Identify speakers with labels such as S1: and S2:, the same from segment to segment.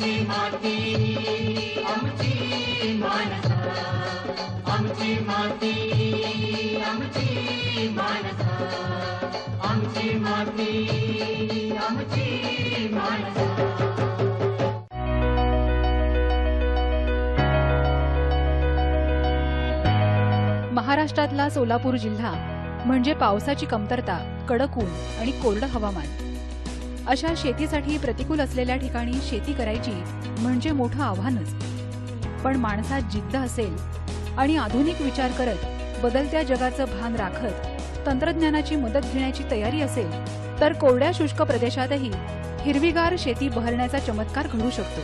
S1: आमची माती आमची मानसा आमची माती आमची मानसा आमची माती आमची मानसा
S2: महाराष्ट्रातला सोलापूर जिल्हा म्हणजे पावसाची कमतरता कडक ऊन आणि कोरडं हवामान. अशा शेतीसाठी प्रतिकूल असलेल्या ठिकाणी शेती करायची म्हणजे मोठं आव्हानच. पण माणसात जिद्द असेल आणि आधुनिक विचार करत बदलत्या जगाचं भान राखत तंत्रज्ञानाची मदत घेण्याची तयारी असेल तर कोरड्या शुष्क प्रदेशातही हिरवीगार शेती बहरण्याचा चमत्कार घडू शकतो.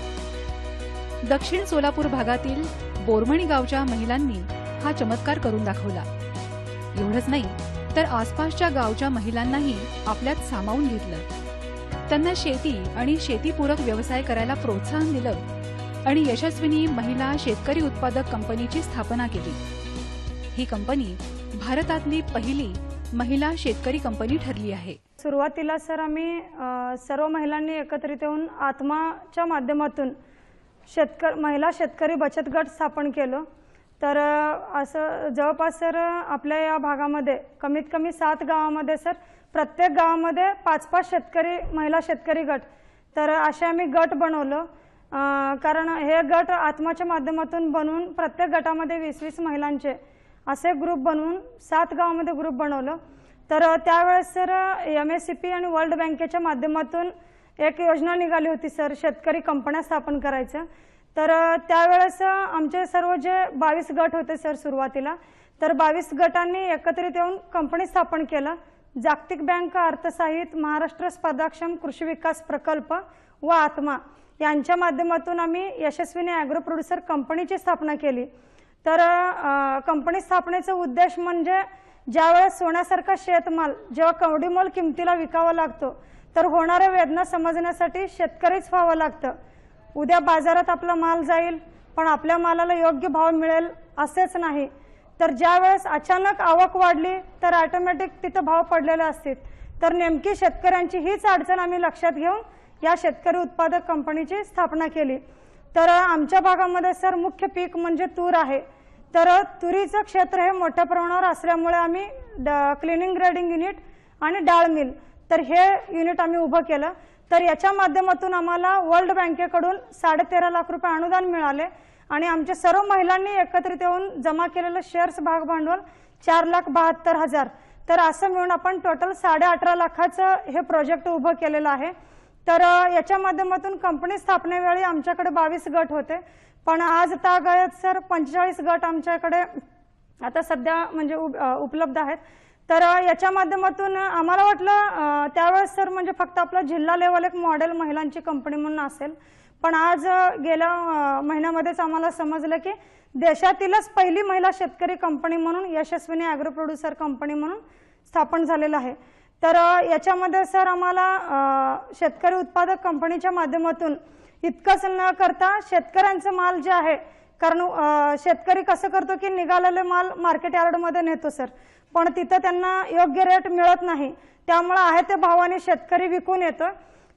S2: दक्षिण सोलापूर भागातील बोरमणी गावच्या महिलांनी हा चमत्कार करून दाखवला. एवढंच नाही तर आसपासच्या गावच्या महिलांनाही आपल्यात सामावून घेतलं. त्यांना शेती आणि शेतीपूरक व्यवसाय करायला प्रोत्साहन दिलं आणि यशस्विनी महिला शेतकरी उत्पादक कंपनीची स्थापना केली. ही कंपनी भारतातली पहिली महिला शेतकरी कंपनी ठरली आहे.
S3: सुरुवातीला सर आम्ही सर्व महिलांनी एकत्रित येऊन आत्माच्या माध्यमातून शेतकर महिला शेतकरी बचत गट स्थापन केलं. तर असं जवळपास सर आपल्या या भागामध्ये कमीत कमी सात गावामध्ये सर प्रत्येक गावामध्ये पाच पाच शेतकरी महिला शेतकरी गट. तर असे आम्ही गट बनवलं. कारण हे गट आत्माच्या माध्यमातून बनवून प्रत्येक गटामध्ये वीस वीस महिलांचे असे ग्रुप बनवून सात गावामध्ये ग्रुप बनवलं. तर त्यावेळेस sir M S C P आणि वर्ल्ड बँकेच्या माध्यमातून एक योजना निघाली होती सर शेतकरी कंपन्या स्थापन करायचं. तर त्यावेळेस आमचे सर्व जे बावीस गट होते सर सुरुवातीला तर बावीस गटांनी एकत्रित येऊन कंपनी स्थापन केलं. जागतिक बँक अर्थसाहित महाराष्ट्र स्पर्धाक्षम कृषी विकास प्रकल्प व आत्मा यांच्या माध्यमातून आम्ही यशस्वीने ॲग्रो प्रोड्युसर कंपनीची स्थापना केली. तर कंपनी स्थापनेचा उद्देश म्हणजे ज्यावेळेस सोन्यासारखा शेतमाल जेव्हा कवडीमोल किमतीला विकावा लागतो तर होणाऱ्या वेदना समजण्यासाठी शेतकरीच व्हावं लागतं. उद्या बाजारात आपला माल जाईल पण आपल्या मालाला योग्य भाव मिळेल असेच नाही. तर ज्यावेळेस अचानक आवक वाढली तर ऑटोमॅटिक तिथं भाव पडलेले असतील. तर नेमकी शेतकऱ्यांची हीच अडचण आम्ही लक्षात घेऊन या शेतकरी उत्पादक कंपनीची स्थापना केली. तर आमच्या भागामध्ये सर मुख्य पीक म्हणजे तूर आहे. तर तुरीचं क्षेत्र हे मोठ्या प्रमाणावर असल्यामुळे आम्ही क्लिनिंग ग्रेडिंग युनिट आणि डाळ मिल तर हे युनिट आम्ही उभं केलं. तर याच्या माध्यमातून आम्हाला वर्ल्ड बँकेकडून साडेतेरा लाख रुपये अनुदान मिळाले. आणि आमच्या सर्व महिलांनी एकत्रित येऊन जमा केलेलं शेअर्स भाग भांडवल चार लाख बहात्तर हजार. तर असं मिळून आपण टोटल साडे अठरा लाखाचं हे प्रोजेक्ट उभं केलेलं आहे. तर याच्या माध्यमातून कंपनी स्थापनेवेळी आमच्याकडे बावीस गट होते. पण आज तागायत सर पंचेचाळीस गट आमच्याकडे आता सध्या म्हणजे उपलब्ध आहेत. तर याच्या माध्यमातून आम्हाला वाटलं त्यावेळेस सर म्हणजे फक्त आपला जिल्हा लेवल एक मॉडेल महिलांची कंपनी म्हणून असेल. पण आज गेल्या महिन्यामध्येच आम्हाला समजलं की देशातीलच पहिली महिला शेतकरी कंपनी म्हणून यशस्विनी ॲग्रो प्रोड्युसर कंपनी म्हणून स्थापन झालेलं आहे. तर याच्यामध्ये सर आम्हाला शेतकरी उत्पादक कंपनीच्या माध्यमातून इतकंच न करता शेतकऱ्यांचं माल जे आहे कारण शेतकरी कसं करतो की निघालेले माल मार्केट यार्डमध्ये नेतो सर. पण तिथं त्यांना योग्य रेट मिळत नाही. त्यामुळं आहे ते भावाने शेतकरी विकून येतं.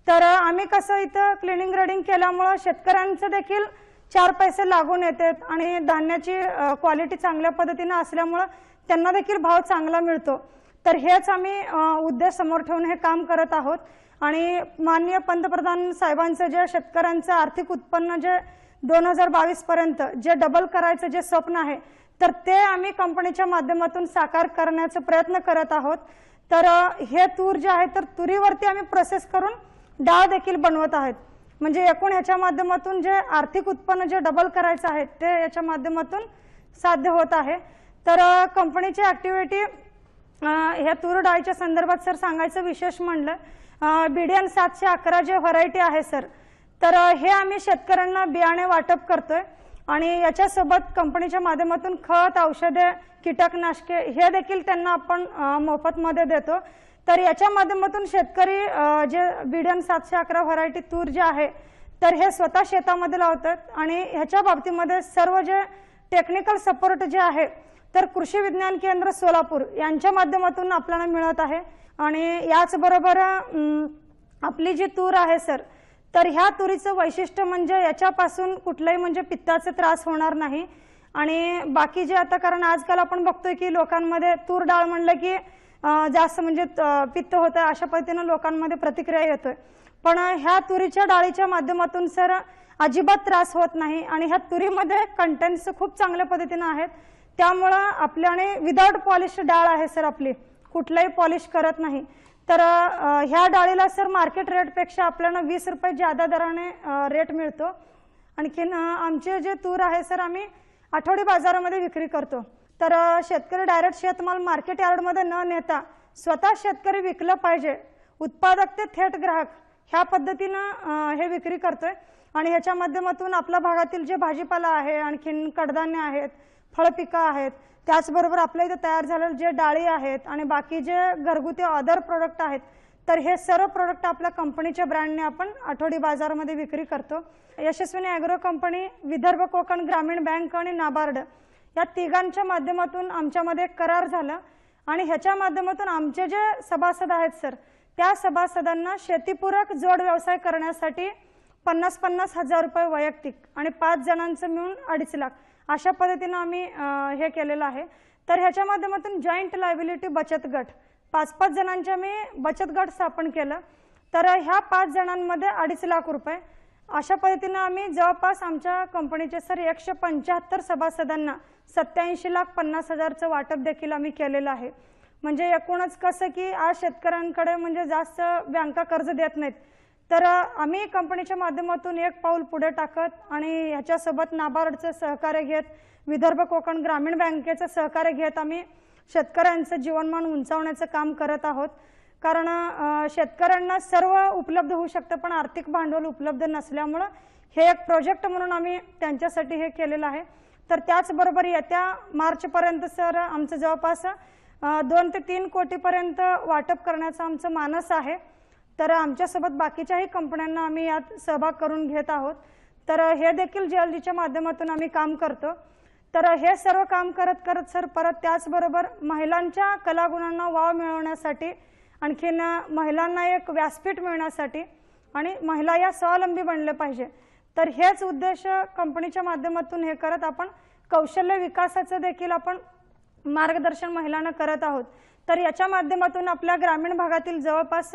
S3: तर आम्ही कसं इथं क्लिनिंग रेडिंग केल्यामुळं शेतकऱ्यांचं देखील चार पैसे लागून येतात आणि धान्याची क्वालिटी चांगल्या पद्धतीनं असल्यामुळं त्यांना देखील भाव चांगला मिळतो. तर हेच आम्ही उद्देश समोर ठेवून हे काम करत आहोत. आणि माननीय पंतप्रधान साहेबांचं जे शेतकऱ्यांचं आर्थिक उत्पन्न जे दोन हजार बावीस पर्यंत जे डबल करायचं जे स्वप्न आहे तर ते आम्ही कंपनीच्या माध्यमातून साकार करण्याचा प्रयत्न करत आहोत. तर हे तूर जे आहे तर तुरीवरती आम्ही प्रोसेस करून डाळ देखील बनवत आहेत. म्हणजे एकूण याच्या माध्यमातून जे आर्थिक उत्पन्न जे डबल करायचं आहे ते याच्या माध्यमातून साध्य होत आहे. तर कंपनीची ऍक्टिव्हिटी ह्या तूर डाळीच्या संदर्भात सर सांगायचं विशेष म्हणलं बीडीएन सातशे अकरा जे व्हरायटी आहे सर तर हे आम्ही शेतकऱ्यांना बियाणे वाटप करतोय. आणि याच्यासोबत कंपनीच्या माध्यमातून खत औषधे कीटकनाशके हे देखील त्यांना आपण मोफतमध्ये देतो. तर याच्या माध्यमातून शेतकरी जे बिडन सातशे अकरा व्हरायटी तूर जे आहे तर हे स्वतः शेतामध्ये लावतात आणि ह्याच्या बाबतीमध्ये सर्व जे टेक्निकल सपोर्ट जे आहे तर कृषी विज्ञान केंद्र सोलापूर यांच्या माध्यमातून आपल्याला मिळत आहे. आणि याचबरोबर आपली जी तूर आहे सर तर ह्या तुरीचं वैशिष्ट्य म्हणजे याच्यापासून कुठलाही म्हणजे पित्ताचा त्रास होणार नाही. आणि बाकी जे आता कारण आजकाल आपण बघतोय की लोकांमध्ये तूर डाळ म्हणलं की जास्त म्हणजे अं, पित्त होतं अशा पद्धतीनं लोकांमध्ये प्रतिक्रिया येतोय. पण ह्या तुरीच्या डाळीच्या माध्यमातून सर अजिबात त्रास होत नाही आणि ह्या तुरीमध्ये कंटेंट्स खूप चांगल्या पद्धतीनं आहेत. त्यामुळं आपल्याने विदाउट पॉलिश डाळ आहे सर आपली. कुठलाही पॉलिश करत नाही. तर ह्या डाळीला सर मार्केट रेटपेक्षा आपल्याला वीस रुपये जादा दराने रेट मिळतो. आणखीन आमचे जे तूर आहे सर आम्ही आठवडी बाजारामध्ये विक्री करतो. तर शेतकरी डायरेक्ट शेतमाल मार्केट यार्डमध्ये न नेता स्वतः शेतकरी विकलं पाहिजे. उत्पादक ते थेट ग्राहक ह्या पद्धतीनं हे विक्री करतोय. आणि ह्याच्या माध्यमातून आपल्या भागातील जे भाजीपाला आहे आणखीन कडधान्य आहेत फळपिकं आहेत त्याचबरोबर आपल्या इथे तयार झालेले जे डाळी आहेत आणि बाकी जे घरगुती अदर प्रोडक्ट आहेत तर हे सर्व प्रोडक्ट आपल्या कंपनीच्या ब्रँडने आपण आठवडी बाजारामध्ये विक्री करतो. Yashaswini agro company Vidarbha Konkan Gramin bank आणि नाबार्ड या तिघांच्या माध्यमातून आमच्यामध्ये करार झाला. आणि ह्याच्या माध्यमातून आमचे जे सभासद आहेत सर त्या सभासदांना शेतीपूरक जोड व्यवसाय करण्यासाठी पन्नास पन्नास हजार रुपये वैयक्तिक आणि पाच जणांचं मिळून अडीच लाख अशा पद्धतीनं आम्ही हे केलेलं आहे. तर ह्याच्या माध्यमातून जॉईंट लायबिलिटी बचत गट पाच पाच जणांच्या मी बचत गट स्थापन केलं. तर ह्या पाच जणांमध्ये अडीच लाख रुपये अशा पद्धतीनं आम्ही जवळपास आमच्या कंपनीचे सर एकशे पंच्याहत्तर सभासदांना सत्याऐंशी लाख पन्नास हजारचं वाटप देखील आम्ही केलेलं आहे. म्हणजे एकूणच कसं की आज शेतकऱ्यांकडे म्हणजे जास्त बँका कर्ज देत नाहीत. तर आम्ही कंपनीच्या माध्यमातून एक पाऊल पुढे टाकत आणि ह्याच्यासोबत नाबार्डचं सहकार्य घेत विदर्भ कोकण ग्रामीण बँकेचं सहकार्य घेत आम्ही शेतकऱ्यांचं जीवनमान उंचावण्याचं काम करत आहोत. कारण शेतकऱ्यांना सर्व उपलब्ध होऊ शकतं पण आर्थिक भांडवल उपलब्ध नसल्यामुळं हे एक प्रोजेक्ट म्हणून आम्ही त्यांच्यासाठी हे केलेलं आहे. तर त्याचबरोबर येत्या मार्चपर्यंत सर आमचं जवळपास दोन ते तीन कोटीपर्यंत वाटप करण्याचा आमचं मानस आहे. तर आमच्यासोबत बाकीच्याही कंपन्यांना आम्ही यात सहभाग करून घेत आहोत. तर हे देखील जीएलजीच्या माध्यमातून आम्ही काम करतो. तर हे सर्व काम करत करत सर परत त्याचबरोबर महिलांच्या कलागुणांना वाव मिळवण्यासाठी आणखीन महिलांना एक व्यासपीठ मिळण्यासाठी आणि महिला या स्वावलंबी बनले पाहिजे. तर हेच उद्देश कंपनीच्या माध्यमातून हे करत आपण कौशल्य विकासाचं देखील आपण मार्गदर्शन महिलांना करत आहोत. तर याच्या माध्यमातून आपल्या ग्रामीण भागातील जवळपास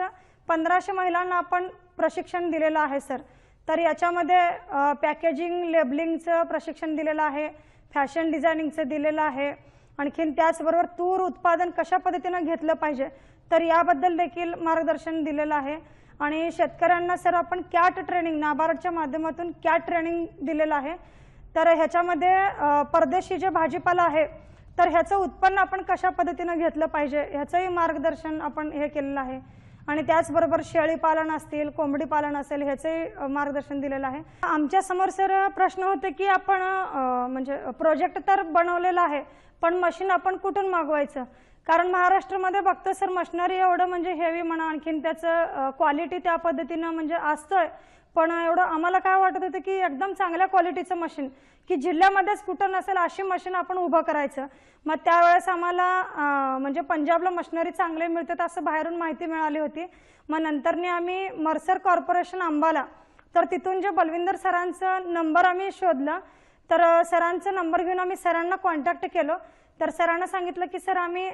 S3: पंधराशे महिलांना आपण प्रशिक्षण दिलेलं आहे सर. तर याच्यामध्ये पॅकेजिंग लेबलिंगचं प्रशिक्षण दिलेलं आहे फॅशन डिझायनिंगचं दिलेलं आहे. आणखीन त्याचबरोबर तूर उत्पादन कशा पद्धतीनं घेतलं पाहिजे? तर याबद्दल देखील मार्गदर्शन दिलेलं आहे. आणि शेतकऱ्यांना सर आपण कॅट ट्रेनिंग नाबार्डच्या माध्यमातून कॅट ट्रेनिंग दिलेलं आहे. तर ह्याच्यामध्ये परदेशी जे भाजीपाला आहे तर ह्याचं उत्पन्न आपण कशा पद्धतीनं घेतलं पाहिजे? ह्याचंही मार्गदर्शन आपण हे केलेलं आहे. आणि त्याचबरोबर शेळी पालन असतील कोंबडी पालन असेल ह्याचंही मार्गदर्शन दिलेलं आहे. आमच्यासमोर सर प्रश्न होते की आपण म्हणजे प्रोजेक्ट तर बनवलेला आहे पण मशीन आपण कुठून मागवायचं? कारण महाराष्ट्रामध्ये बघतो सर मशनरी एवढं म्हणजे हेवी म्हणा आणखीन त्याचं क्वालिटी त्या पद्धतीनं म्हणजे असतंय. पण एवढं आम्हाला काय वाटत होतं की एकदम चांगल्या क्वालिटीचं मशीन की जिल्ह्यामध्येच कुठं नसेल अशी मशीन आपण उभं करायचं. मग त्यावेळेस आम्हाला म्हणजे पंजाबला मशिनरी चांगले मिळतात असं बाहेरून माहिती मिळाली होती. मग नंतरने आम्ही मर्सर कॉर्पोरेशन अंबाला तर तिथून जे बलविंदर सरांचं नंबर आम्ही शोधलं तर सरांचा नंबर घेऊन आम्ही सरांना कॉन्टॅक्ट केलं. तर सरांना सांगितलं की सर आम्ही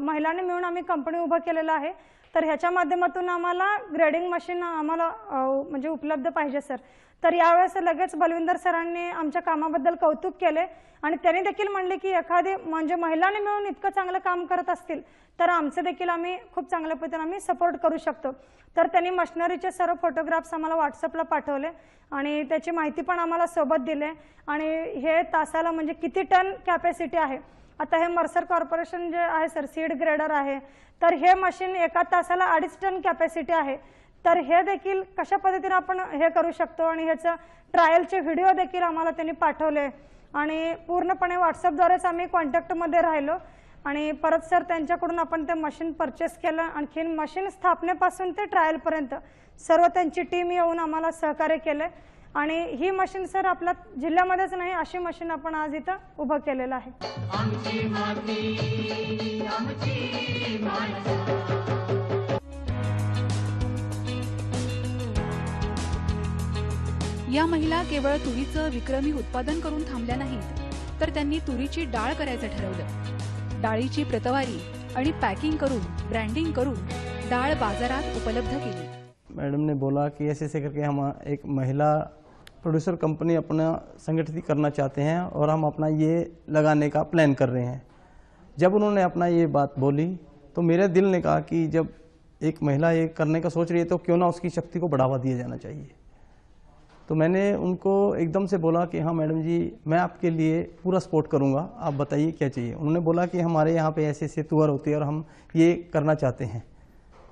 S3: महिलांनी मिळून आम्ही कंपनी उभं केलेलं आहे. तर ह्याच्या माध्यमातून आम्हाला ग्रेडिंग मशीन आम्हाला म्हणजे उपलब्ध पाहिजे सर. तर यावेळेस लगेच बलविंदर सरांनी आमच्या कामाबद्दल कौतुक केले आणि त्यांनी देखील म्हणले की एखादी म्हणजे महिलांनी मिळून इतकं चांगलं काम करत असतील तर आमचं देखील आम्ही खूप चांगल्या पद्धतीने आम्ही सपोर्ट करू शकतो. तर त्यांनी मशिनरीचे सर्व फोटोग्राफ्स आम्हाला व्हॉट्सअपला पाठवले आणि त्याची माहिती पण आम्हाला सोबत दिले. आणि हे तासाला म्हणजे किती टन कॅपॅसिटी आहे? आता हे मर्सर कॉर्पोरेशन जे आहे सर सीड ग्रेडर आहे तर हे मशीन एका तासाला अडीच टन कॅपॅसिटी आहे. तर हे देखील कशा पद्धतीने आपण हे करू शकतो? आणि ह्याचं ट्रायलचे व्हिडिओ देखील आम्हाला त्यांनी पाठवले. आणि पूर्णपणे व्हॉट्सअपद्वारेच आम्ही कॉन्टॅक्टमध्ये राहिलो. आणि परत सर त्यांच्याकडून आपण ते मशीन परचेस केलं. आणखीन मशीन स्थापनेपासून ते ट्रायलपर्यंत सर्व त्यांची टीम येऊन आम्हाला सहकार्य केलं. आणि ही मशीन सर आपल्या जिल्ह्यामध्येच नाही अशी मशीन आपण आज इथं उभं केलेलं आहे.
S2: या महिला केवळ तुरीचं विक्रमी उत्पादन करून थांबल्या नाहीत तर त्यांनी तुरीची डाळ करायचं ठरवलं. डाळीची प्रतवारी आणि पॅकिंग करून ब्रँडिंग करून डाळ बाजारात उपलब्ध केली.
S4: मैडम ने बोला कि ऐसे ऐसे करके हम एक महिला प्रोड्यूसर कंपनी अपना संगठित करना चाहते हैं और हम अपना ये लगाने का प्लान कर रहे हैं। जब उन्होंने अपना ये बात बोली तो मेरे दिल ने कहा कि जब एक महिला ये करने का सोच रही है तो क्यों ना उसकी शक्ति को बढ़ावा दिया जाना चाहिए। तो मैंने उनको एकदम से बोला कि हाँ मैडम जी, मैं आपके लिए पूरा सपोर्ट करूँगा, आप बताइए क्या चाहिए। उन्होंने बोला कि हमारे यहाँ पे ऐसे ऐसे तुअर होती है और हम ये करना चाहते हैं।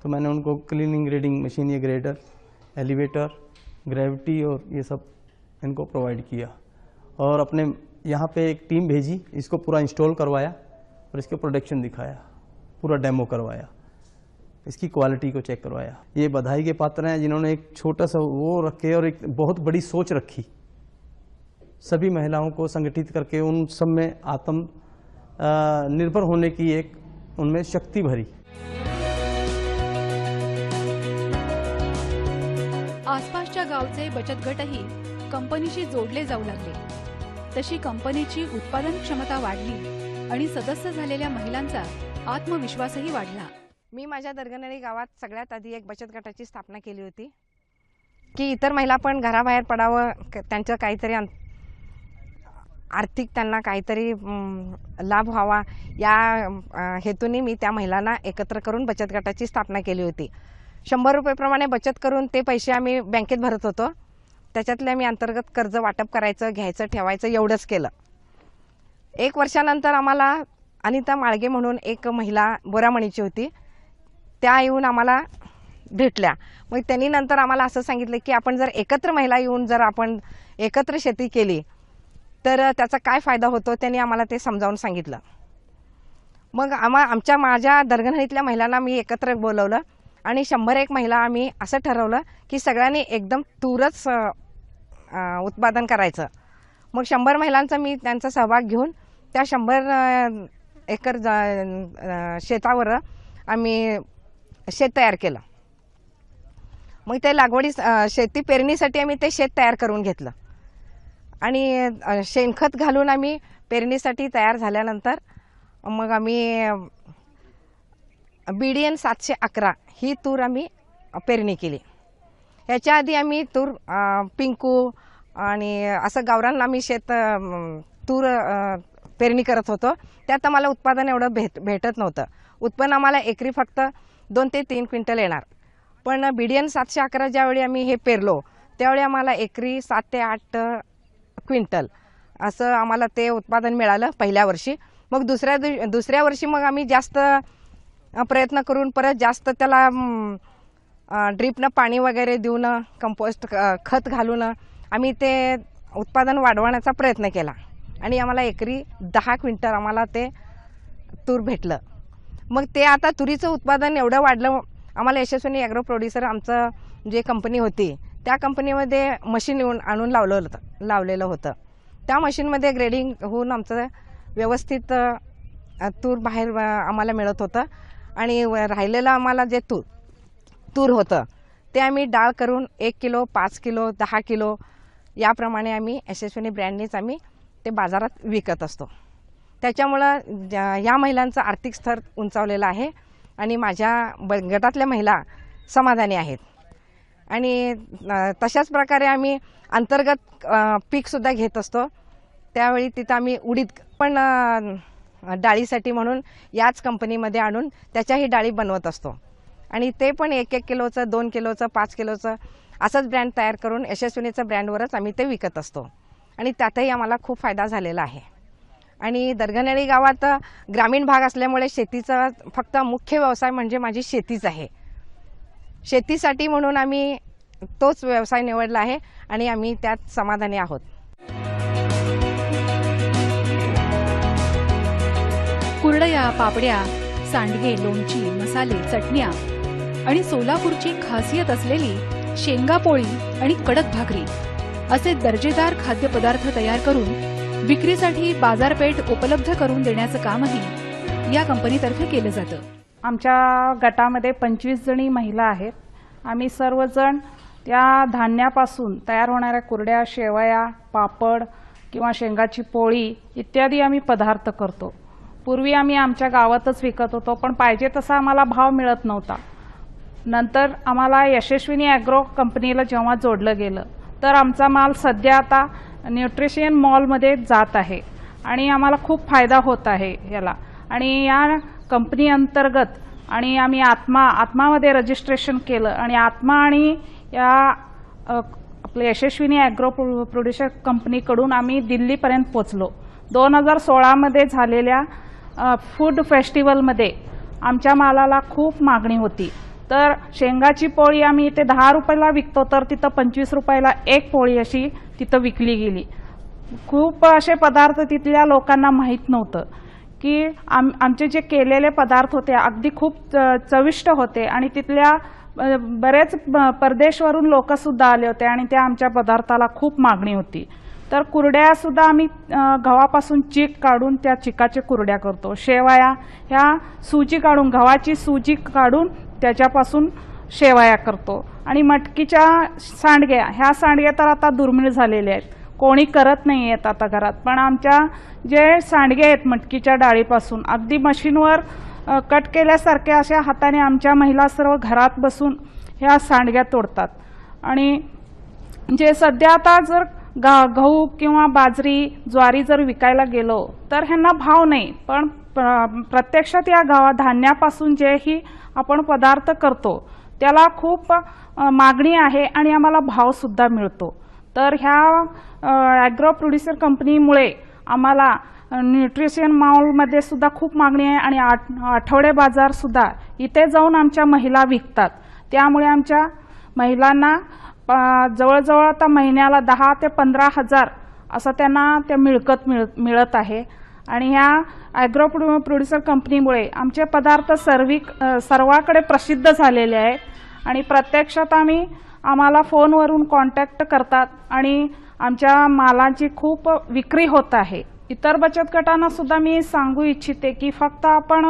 S4: तो मैंने उनको क्लीनिंग ग्रेडिंग मशीन ये ग्रेडर एलिवेटर ग्रेविटी और ये सब इनको प्रोवाइड किया। और अपने यहाँ पे एक टीम भेजी, इसको पूरा इंस्टॉल करवाया और इसके प्रोडक्शन दिखाया, पूरा डेमो करवाया, इसकी क्वालिटी को चेक करवाया। ये बधाई के पात्र हैं जिन्होंने एक छोटा सा वो रखे और एक बहुत बड़ी सोच रखी। सभी महिलाओं को संगठित करके उन सब में आत्म निर्भर होने की एक उनमें शक्ति भरी।
S2: आसपासच्या गावचे बचत गटही कंपनीशी जोडले जाऊ लागले. तशी कंपनीची उत्पादन क्षमता वाढली आणि सदस्य झालेल्या महिलांचा आत्मविश्वासही वाढला.
S5: मी माझ्या दर्गनळी गावात सगळ्यात आधी एक बचत गटाची स्थापना केली होती. की इतर महिला पण घराबाहेर पडावं क- त्यांचं काहीतरी आर्थिक त्यांना काहीतरी लाभ व्हावा या हेतूने मी त्या महिलांना एकत्र करून बचत गटाची स्थापना केली होती. शंभर रुपयेप्रमाणे बचत करून ते पैसे आम्ही बँकेत भरत होतो. त्याच्यातले आम्ही अंतर्गत कर्ज वाटप करायचं घ्यायचं ठेवायचं एवढंच केलं. एक वर्षानंतर आम्हाला अनिता माळगे म्हणून एक महिला बोरामणीची होती. त्या येऊन आम्हाला भेटल्या. मग त्यांनी नंतर आम्हाला असं सांगितलं की आपण जर एकत्र महिला येऊन जर आपण एकत्र शेती केली तर त्याचा काय फायदा होतो त्यांनी आम्हाला ते समजावून सांगितलं. मग आम्हा आमच्या माझ्या दरगणीतल्या महिलांना मी एकत्र बोलवलं आणि शंभर एक महिला आम्ही असं ठरवलं की सगळ्यांनी एकदम तूरच उत्पादन करायचं. मग शंभर महिलांचा मी त्यांचा सहभाग घेऊन त्या शंभर एकर ज शेतावर आम्ही शेत तयार केलं. मग ते लागवडी शेती पेरणीसाठी आम्ही ते शेत तयार करून घेतलं. आणि शेणखत घालून आम्ही पेरणीसाठी तयार झाल्यानंतर मग आम्ही बी डी एन सातशे अकरा ही तूर आम्ही पेरणी केली. ह्याच्या आधी आम्ही तूर पिंकू आणि असं गावरांना आम्ही शेत तूर पेरणी करत होतो. त्यात आम्हाला उत्पादन एवढं भेट भेटत नव्हतं. उत्पन्न आम्हाला एकरी फक्त दोन ते तीन क्विंटल येणार. पण बी डी एन सातशे अकरा ज्यावेळी आम्ही हे पेरलो त्यावेळी आम्हाला एकरी सात ते आठ क्विंटल असं आम्हाला ते उत्पादन मिळालं पहिल्या वर्षी. मग दुसऱ्या दुसऱ्या वर्षी मग आम्ही जास्त प्रयत्न करून परत जास्त त्याला ड्रीपनं पाणी वगैरे देऊन कंपोस्ट खत घालून आम्ही ते उत्पादन वाढवण्याचा प्रयत्न केला. आणि आम्हाला एकरी दहा क्विंटल आम्हाला ते तूर भेटलं. मग ते आता तुरीचं उत्पादन एवढं वाढलं आम्हाला यशस्विनी ॲग्रो प्रोड्युसर आमचं जे कंपनी होती त्या कंपनीमध्ये मशीन येऊन आणून लावलं होतं लावलेलं होतं. त्या मशीनमध्ये ग्रेडिंग होऊन आमचं व्यवस्थित तूर बाहेर आम्हाला मिळत होतं. आणि व- राहिलेलं आम्हाला जे तूर तूर होतं. ते आम्ही डाळ करून एक किलो पाच किलो दहा किलो याप्रमाणे आम्ही यशस्विनी ब्रँडनीच आम्ही ते बाजारात विकत असतो. त्याच्यामुळं ज्या- या महिलांचं आर्थिक स्तर उंचावलेलं आहे आणि माझ्या ब गटातल्या महिला समाधानी आहेत. आणि तशाच प्रकारे आम्ही अंतर्गत पीकसुद्धा घेत असतो. त्यावेळी तिथं आम्ही उडीद पण डाळीसाठी म्हणून याच कंपनीमध्ये आणून त्याच्याही डाळी बनवत असतो. आणि ते पण एक एक किलोचं दोन किलोचं पाच किलोचं असंच ब्रँड तयार करून यशस्विनीचं ब्रँडवरच आम्ही ते विकत असतो. आणि त्यातही आम्हाला खूप फायदा झालेला आहे. आणि दर्गनेळी गावात ग्रामीण भाग असल्यामुळे शेतीचा फक्त मुख्य व्यवसाय म्हणजे माझी शेतीच आहे. शेतीसाठी म्हणून आम्ही तोच व्यवसाय निवडला आहे आणि आम्ही त्यात समाधानी आहोत.
S2: कुरडया पापड्या सांडगे लोणची मसाले चटण्या आणि सोलापूरची खासियत असलेली शेंगा पोळी आणि कडक भाकरी असे दर्जेदार खाद्यपदार्थ तयार करून विक्रीसाठी बाजारपेठ उपलब्ध करून देण्याचं कामही या कंपनीतर्फे केलं जातं.
S6: आमच्या गटामध्ये पंचवीस जणी महिला आहेत. आम्ही सर्वजण त्या धान्यापासून तयार होणाऱ्या कुरड्या शेवया पापड किंवा शेंगाची पोळी इत्यादी आम्ही पदार्थ करतो. पूर्वी आम्ही आमच्या गावातच विकत होतो पण पाहिजे तसा आम्हाला भाव मिळत नव्हता. नंतर आम्हाला यशस्विनी ॲग्रो कंपनीला जेव्हा जोडलं गेलं तर आमचा माल सध्या आता न्यूट्रिशियन मॉलमध्ये जात आहे आणि आम्हाला खूप फायदा होत आहे याला. आणि या कंपनी अंतर्गत आणि आम्ही आत्मा आत्मामध्ये रजिस्ट्रेशन केलं आणि आत्मा आणि या आपल्या यशस्विनी ॲग्रो प्रो प्रोड्युसर कंपनीकडून आम्ही दिल्लीपर्यंत पोचलो. दोन हजार सोळामध्ये झालेल्या फूड फेस्टिवलमध्ये आमच्या मालाला खूप मागणी होती. तर शेंगाची पोळी आम्ही इथे दहा रुपयाला विकतो तर तिथं पंचवीस रुपयाला एक पोळी अशी तिथं विकली गेली. खूप असे पदार्थ तिथल्या लोकांना माहीत नव्हतं की आम आमचे जे केलेले पदार्थ होते अगदी खूप च- चविष्ट होते आणि तिथल्या बरेच परदेशवरून लोकसुद्धा आले होते आणि त्या आमच्या पदार्थाला खूप मागणी होती. तर कुरड्या सुद्धा आम्ही गव्हापासून चीक काढून त्या चिकाचे कुरड्या करतो. शेवया ह्या सुजी काढून गव्हाची सुजी काढून त्याच्यापासून शेवया करतो. आणि मटकीच्या सांडग्या ह्या सांडग्या तर आता दुर्मिळ झालेल्या आहेत. कोणी करत नाही आहेत आता घरात. पण आमच्या जे सांडगे आहेत मटकीच्या डाळीपासून अगदी मशीनवर कट केल्यासारखे अशा हाताने आमच्या महिला सर्व घरात बसून ह्या सांडग्या तोडतात. आणि जे सध्या आता जर गा गहू किंवा बाजरी ज्वारी जर विकायला गेलो तर ह्यांना भाव नाही. पण प्रत्यक्षात या गावा धान्यापासून जेही आपण पदार्थ करतो त्याला खूप मागणी आहे आणि आम्हाला भावसुद्धा मिळतो. तर ह्या ॲग्रो प्रोड्युसर कंपनीमुळे आम्हाला न्यूट्रिशन मॉलमध्ये सुद्धा खूप मागणी आहे आणि आठ आठवडे बाजारसुद्धा इथे जाऊन आमच्या महिला विकतात. त्यामुळे आमच्या महिलांना जवळजवळ आता महिन्याला दहा ते पंधरा हजार असं त्यांना ते मिळकत मिळ मिळत आहे. आणि ह्या ॲग्रो प्रो प्रोड्युसर कंपनीमुळे आमचे पदार्थ सर्वी सर्वाकडे प्रसिद्ध झालेले आहेत. आणि प्रत्यक्षात आम्ही आम्हाला फोनवरून कॉन्टॅक्ट करतात आणि आमच्या मालाची खूप विक्री होत आहे. इतर बचत गटांना सुद्धा मी सांगू इच्छिते की फक्त आपण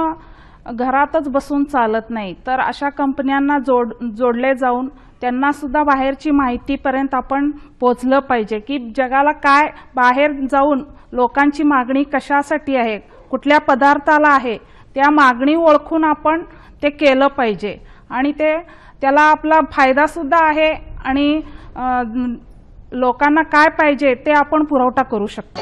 S6: घरातच बसून चालत नाही तर अशा कंपन्यांना जोड जोडले जाऊन त्यांना सुद्धा बाहेरची माहितीपर्यंत आपण पोचलं पाहिजे की जगाला काय बाहेर जाऊन लोकांची मागणी कशासाठी आहे कुठल्या पदार्थाला आहे त्या मागणी ओळखून आपण ते केलं पाहिजे. आणि ते त्याला आपला फायदासुद्धा आहे आणि लोकांना काय पाहिजे ते आपण पुरवठा करू शकतो.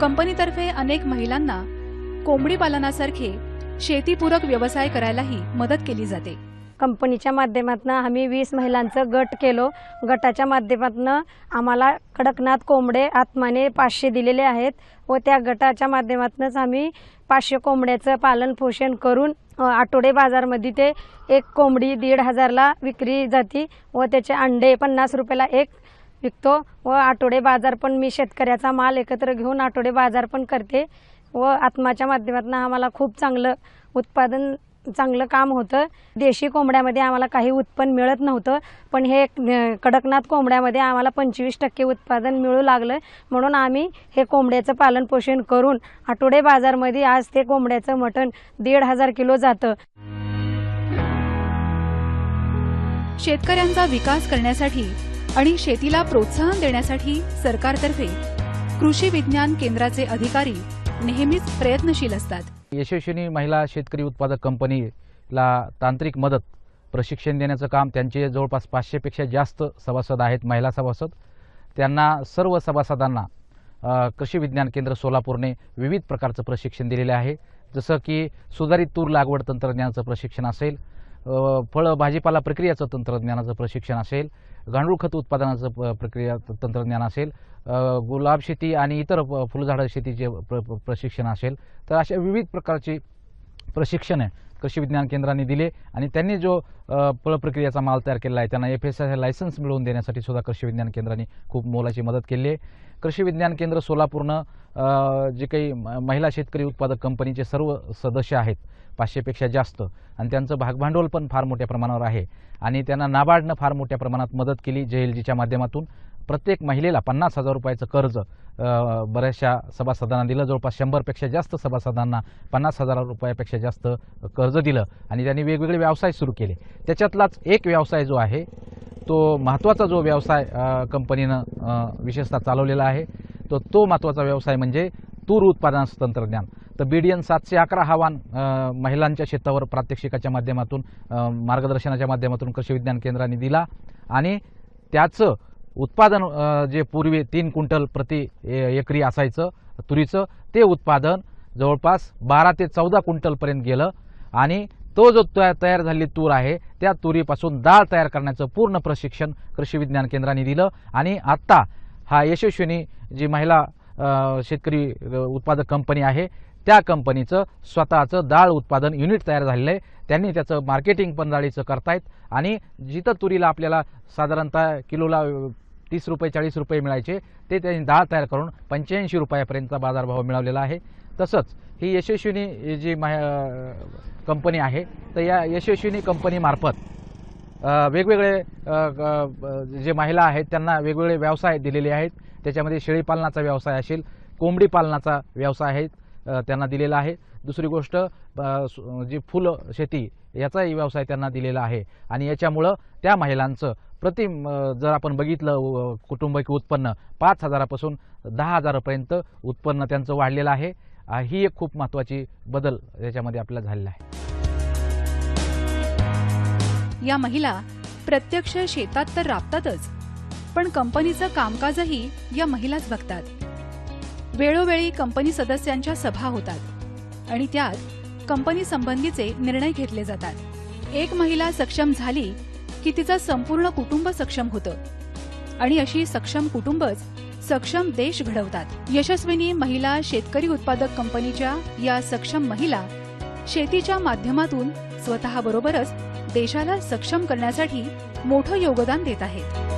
S2: कंपनीतर्फे अनेक महिलांना कोंबडी पालनासारखे शेतीपूरक व्यवसाय करायलाही मदत केली जाते.
S7: कंपनीच्या माध्यमातून आम्ही वीस महिलांचं गट केलो. गटाच्या माध्यमातून आम्हाला कडकनाथ कोंबडे आत्माने पाचशे दिलेले आहेत व त्या गटाच्या माध्यमातूनच आम्ही पाचशे कोंबड्याचं पालन पोषण करून आठवडे बाजारमध्ये ते एक कोंबडी दीड हजारला विक्री जाती व त्याचे अंडे पन्नास रुपयाला एक विकतो व आठवडे बाजार पण मी शेतकऱ्याचा माल एकत्र घेऊन आठवडे बाजार पण करते व आत्माच्या माध्यमातून आम्हाला खूप चांगलं उत्पादन चांगलं काम होतं. देशी कोंबड्यामध्ये आम्हाला काही उत्पन्न मिळत नव्हतं पण हे कडकनाथ कोंबड्यामध्ये आम्हाला पंचवीस टक्के उत्पादन मिळू लागलं. म्हणून आम्ही हे कोंबड्याचं पालन पोषण करून आठवडे बाजारमध्ये आज ते कोंबड्याचं मटण दीड हजार किलो जातं.
S2: शेतकऱ्यांचा विकास करण्यासाठी आणि शेतीला प्रोत्साहन देण्यासाठी सरकारतर्फे कृषी विज्ञान केंद्राचे अधिकारी नेहमीच प्रयत्नशील असतात.
S8: यशस्वीनी महिला शेतकरी उत्पादक कंपनीला तांत्रिक मदत प्रशिक्षण देण्याचं काम त्यांचे जवळपास पाचशेपेक्षा जास्त सभासद आहेत महिला सभासद. त्यांना सर्व सभासदांना कृषी विज्ञान केंद्र सोलापूरने विविध प्रकारचं प्रशिक्षण दिलेले आहे. जसं की सुधारित तूर लागवड तंत्रज्ञानाचं प्रशिक्षण असेल फळं भाजीपाला प्रक्रियाचं तंत्रज्ञानाचं प्रशिक्षण असेल गांडूळ खत उत्पादनाचं प- प्रक्रिया तंत्रज्ञान असेल गुलाब शेती आणि इतर फुलझाडं शेतीचे प्र प्रशिक्षण असेल तर अशा विविध प्रकारची प्रशिक्षण कृषी विज्ञान केंद्राने दिले आणि त्यांनी जो फळ प्रक्रियेचा माल तयार केला आहे त्यांना एफ एस आय लायसन्स मिळवून देण्यासाठी सुद्धा कृषी विज्ञान केंद्राने खूप मोलाची मदत केली आहे. कृषी विज्ञान केंद्र सोलापूरनं जे काही महिला शेतकरी उत्पादक कंपनीचे सर्व सदस्य आहेत पाचशेपेक्षा जास्त. आणि त्यांचं भागभांडवल पण फार मोठ्या प्रमाणावर आहे. आणि त्यांना नाबार्डनं फार मोठ्या प्रमाणात मदत केली जे एल जीच्या माध्यमातून. प्रत्येक महिलेला पन्नास हजार रुपयाचं कर्ज बऱ्याचशा सभासदांना दिलं. जवळपास शंभरपेक्षा जास्त सभासदांना पन्नास हजार रुपयापेक्षा जास्त कर्ज दिलं. आणि त्यांनी वेगवेगळे व्यवसाय सुरू केले. त्याच्यातलाच एक व्यवसाय जो आहे तो महत्त्वाचा जो व्यवसाय कंपनीनं विशेषतः चालवलेला आहे तो तो महत्त्वाचा व्यवसाय म्हणजे तूर उत्पादनाचं तंत्रज्ञान. तर बी डी एन सातशे अकरा हा वाण महिलांच्या शेतावर प्रात्यक्षिकाच्या माध्यमातून मार्गदर्शनाच्या माध्यमातून कृषी विज्ञान केंद्राने दिला. आणि त्याचं उत्पादन जे पूर्वी तीन क्विंटल प्रति ए- एकरी असायचं तुरीचं ते उत्पादन जवळपास बारा ते चौदा क्विंटलपर्यंत गेलं. आणि तो जो तयार झालेली तूर आहे त्या तुरीपासून डाळ तयार करण्याचं पूर्ण प्रशिक्षण कृषी विज्ञान केंद्राने दिलं. आणि आत्ता हा यशस्विनी जी महिला शेतकरी उत्पादक कंपनी आहे त्या कंपनीचं स्वतःचं डाळ उत्पादन युनिट तयार झालेलं आहे. त्यांनी त्याचं मार्केटिंग पण डाळीचं करतायत. आणि जिथं तुरीला आपल्याला साधारणतः किलोला तीस रुपये चाळीस रुपये मिळायचे ते त्यांनी डाळ तयार करून पंच्याऐंशी रुपयापर्यंतचा बाजारभाव मिळवलेला आहे. तसंच ही यशस्विनी जी मा कंपनी आहे तर या यशस्विनी कंपनीमार्फत वेगवेगळे जे महिला आहेत त्यांना वेगवेगळे व्यवसाय दिलेले आहेत. त्याच्यामध्ये शेळीपालनाचा व्यवसाय असेल कोंबडी पालनाचा व्यवसाय आहे. त्यांना दिलेला आहे. दुसरी गोष्ट जी फुल शेती याचाही व्यवसाय त्यांना दिलेला आहे. आणि याच्यामुळं त्या महिलांचं प्रति जर आपण बघितलं कुटुंबकी उत्पन्न पाच हजारापासून दहा हजारापर्यंत उत्पन्न त्यांचं वाढलेलं आहे. ही एक खूप महत्त्वाची बदल याच्यामध्ये आपल्याला झालेला आहे.
S2: या महिला प्रत्यक्ष शेतात तर राबतातच पण कंपनीचं कामकाजही या महिलाच बघतात. वेळोवेळी कंपनी सदस्यांच्या सभा होतात आणि त्यात कंपनी संबंधीचे निर्णय घेतले जातात. एक महिला सक्षम झाली की तिचं संपूर्ण कुटुंब सक्षम होतं. आणि अशी सक्षम कुटुंबच सक्षम देश घडवतात. यशस्विनी महिला शेतकरी उत्पादक कंपनीच्या या सक्षम महिला शेतीच्या माध्यमातून स्वतःबरोबरच देशाला सक्षम करण्यासाठी मोठं योगदान देत आहेत.